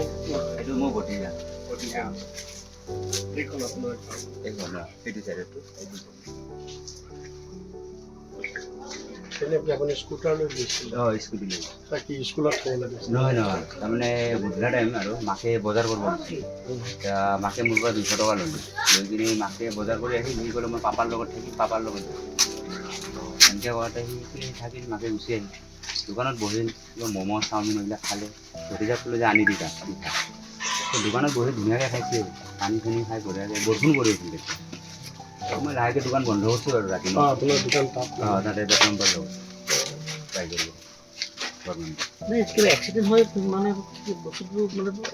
এইটো মোৰ ভতিজা নহয় নহয় তাৰমানে গধূলা টাইম আৰু মাকে বজাৰ কৰিব মাকে মোৰ পৰা দুশ টকা ল'লোঁ লৈ কিনি মাকে বজাৰ কৰি আহি বুলি ক'লে মই পাপাৰ লগত থাকি পাপাৰ লগত যাম এনেকৈ কৰোঁতে সি সি থাকি মাকে গুচি আহিল। দোকানত বহিল কিবা ম'ম' চাওমিন এইবিলাক খালে। ভতিজাক ক'লে যে আনি দিবা দোকানত বহি ধুনীয়াকৈ খাইছে পানী চানী খাই বঢ়িয়াকৈ বৰষুণ কৰি আছিল। মই লাহেকৈ দোকান বন্ধ কৰিছোঁ আৰু ৰাতি অঁ তাত। এটা নম্বৰ ল'ব ট্ৰাই কৰিব গভৰ্ণমেণ্ট এক্সিডেণ্ট কি বস্তুটো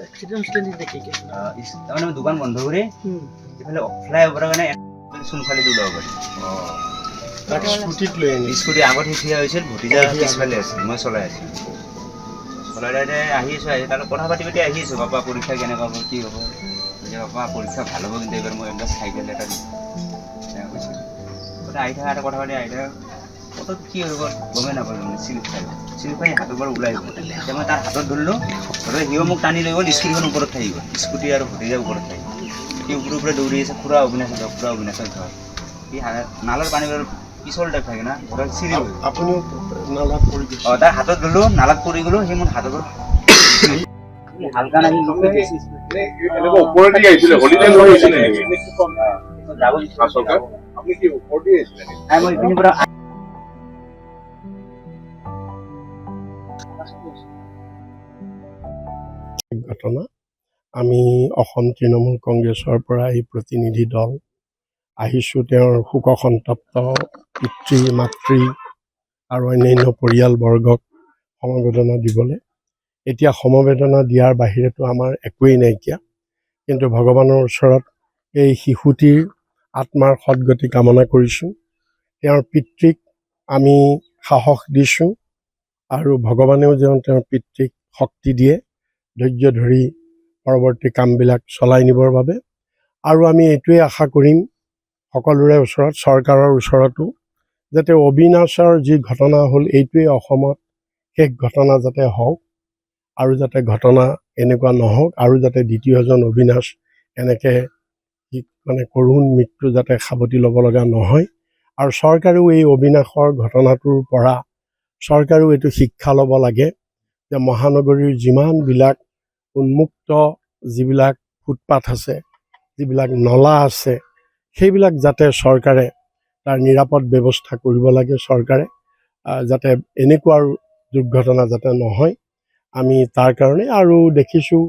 এক্সিডেণ্ট হৈছিলে নেকি দেখি কি আহ, ইস- তাৰমানে দোকান বন্ধ কৰি এইফালে ফ্লাই অভাৰৰ কাৰণে চোনচালিত ওলাব পাৰি। স্কুটি আগত থিয় হৈছিল ভতিজা পিছফালে আছিল মই চলাই আছিলোঁ। চলাই আহি আছোঁ আহি তাত কথা পাতি পাতি আহি আছোঁ পাপা পৰীক্ষা কেনেকুৱা হ'ব কি হ'ব? কৈছে পাপা পৰীক্ষা ভালো হ'ব কিন্তু এইবাৰ মই এইবিলাক চাইকেল এটা দিম। তেনেকৈ কৈছিল কথা আহি থকা এটা কথা পাতি আহি থকা ক'ত কি হৈ গ'ল গমেই নাপালোঁ মানে চিলিপ খাই চিলিপ খাই হাতৰ পৰা ওলাই গ'ল। এতিয়া মই তাৰ হাতত ধৰিলোঁ ধৰি সিও মোক টানি লৈ গ'ল স্কুটিখন ওপৰত থাকি গ'ল। স্কুটি আৰু ভতিজা ওপৰত থাকি গ'ল। সি ওপৰে ওপৰে দৌৰি আছে খুৰা অবিনাশৰ ঘৰ খুৰা অবিনাশৰ ঘৰ। সি হা- নালাৰ পানী বাৰু পিছল টাইপ থাকে না ধৰক চিৰি গ'ল। আপুনিও নালাত পৰি অ গৈছিল তাৰ হাতত ধৰিলো নালাত পৰি গ'লো সেই মোৰ পৰা হালকা এনেকুৱা ওপৰেদি আহিছিলে হলিডে লৈ আহিছিলে নেকি? যাব আচলতে? আপুনি কি ওপৰেদি আহিছিলে নেকি? নাই মই এইখিনিৰ পৰা ঘটনা। আমি অসম তৃণমূল কংগ্ৰেছৰ পৰা এই প্ৰতিনিধি দল আহিছোঁ তেওঁৰ শোকসন্তপ্ত পিতৃ মাতৃ আৰু অন্যান্য পৰিয়ালবৰ্গক সমবেদনা দিবলৈ। এতিয়া সমবেদনা দিয়াৰ বাহিৰেতো আমাৰ একোৱেই নাইকিয়া। কিন্তু ভগৱানৰ ওচৰত এই শিশুটিৰ আত্মাৰ সদগতি কামনা কৰিছোঁ। তেওঁৰ পিতৃক আমি সাহস দিছোঁ আৰু ভগৱানেও যেন তেওঁৰ পিতৃক শক্তি দিয়ে ধৈৰ্য ধৰি পৰৱৰ্তী কামবিলাক চলাই নিবৰ বাবে। আৰু আমি এইটোৱে আশা কৰিম সকলোৰে ওচৰত, চৰকাৰৰ ওচৰতো, যাতে অবিনাশৰ যি ঘটনা হ'ল এইটোৱে অসমত শেষ ঘটনা যাতে হওক আৰু যাতে ঘটনা এনেকুৱা নহওক আৰু যাতে দ্বিতীয়জন অবিনাশ এনেকৈ মানে কৰুণ মৃত্যু যাতে সাৱটি ল'ব লগা নহয় আৰু চৰকাৰেও এই অবিনাশৰ ঘটনাটোৰ পৰা চৰকাৰেও এইটো শিক্ষা ল'ব লাগে যে মহানগৰীৰ যিমানবিলাক উন্মুক্ত যিবিলাক ফুটপাথ আছে, যিবিলাক নলা আছে সেইবিলাক যাতে চৰকাৰে তাৰ নিৰাপদ ব্যৱস্থা কৰিব লাগে চৰকাৰে যাতে এনেকুৱা দুৰ্ঘটনা যাতে নহয়, আমি তাৰ কাৰণে আৰু দেখিছোঁ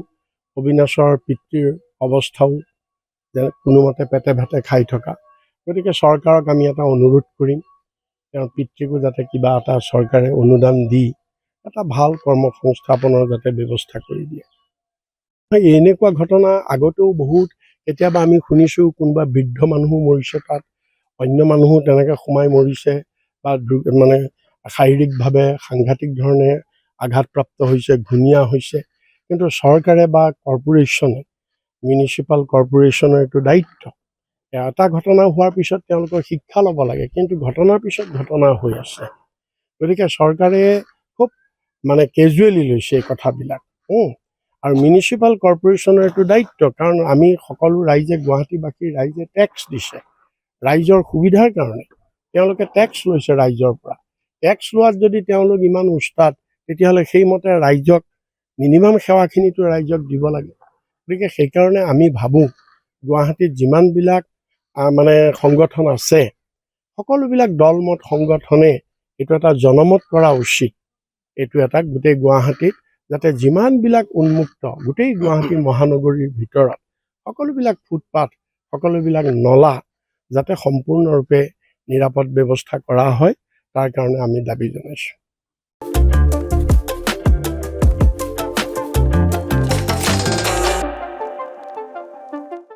অবিনাশৰ পিতৃৰ অৱস্থাও যে কোনোমতে পেটে ভাতে খাই থকা। গতিকে চৰকাৰক আমি এটা অনুৰোধ কৰিম, তেওঁৰ পিতৃকো যাতে কিবা এটা চৰকাৰে অনুদান দি এটা ভালো কৰ্মসংস্থাপনৰ যাতে ব্যৱস্থা কৰি দিয়ে। এনেকুৱা ঘটনা আগতেও বহুত কেতিয়াবা আমি শুনিছোঁ কোনোবা বৃদ্ধ মানুহো মৰিছে, তাত অন্য মানুহো তেনেকৈ সোমাই মৰিছে বা মানে শাৰীৰিকভাৱে, সাংঘাতিক ধৰণে আঘাতপ্ৰাপ্ত হৈছে, ঘূণীয়া হৈছে। কিন্তু চৰকাৰে বা কৰ্পোৰেশ্যনে মিউনিচিপাল কৰ্পোৰেশ্যনৰ এইটো দায়িত্ব এটা ঘটনা হোৱাৰ পিছত তেওঁলোকৰ শিক্ষা ল'ব লাগে। কিন্তু ঘটনাৰ পিছত ঘটনা হৈ আছে। গতিকে চৰকাৰে খুব মানে কেজুৱেলি লৈছে এই কথাবিলাক। আৰু মিউনিচিপাল কৰ্পোৰেশ্যনৰ এইটো দায়িত্ব কাৰণ আমি সকলো ৰাইজে গুৱাহাটীবাসীৰ ৰাইজে টেক্স দিছে। ৰাইজৰ সুবিধাৰ কাৰণে তেওঁলোকে টেক্স লৈছে ৰাইজৰ পৰা। টেক্স লোৱাত যদি তেওঁলোক ইমান উস্তাদ তেতিয়াহ'লে সেইমতে ৰাইজক মিনিমাম সেৱাখিনিতো ৰাইজক দিব লাগে। গতিকে সেইকাৰণে আমি ভাবোঁ গুৱাহাটীত যিমানবিলাক মানে সংগঠন আছে সকলোবিলাক দলমত সংগঠনে এইটো এটা জনমত কৰা উচিত। এইটো এটা গোটেই গুৱাহাটীত যাতে যিমানবিলাক উন্মুক্ত গোটেই গুৱাহাটী মহানগৰীৰ ভিতৰত সকলোবিলাক ফুটপাথ সকলোবিলাক নলা যাতে সম্পূৰ্ণৰূপে নিৰাপদ ব্যৱস্থা কৰা হয় তাৰ কাৰণে আমি দাবী জনাইছোঁ।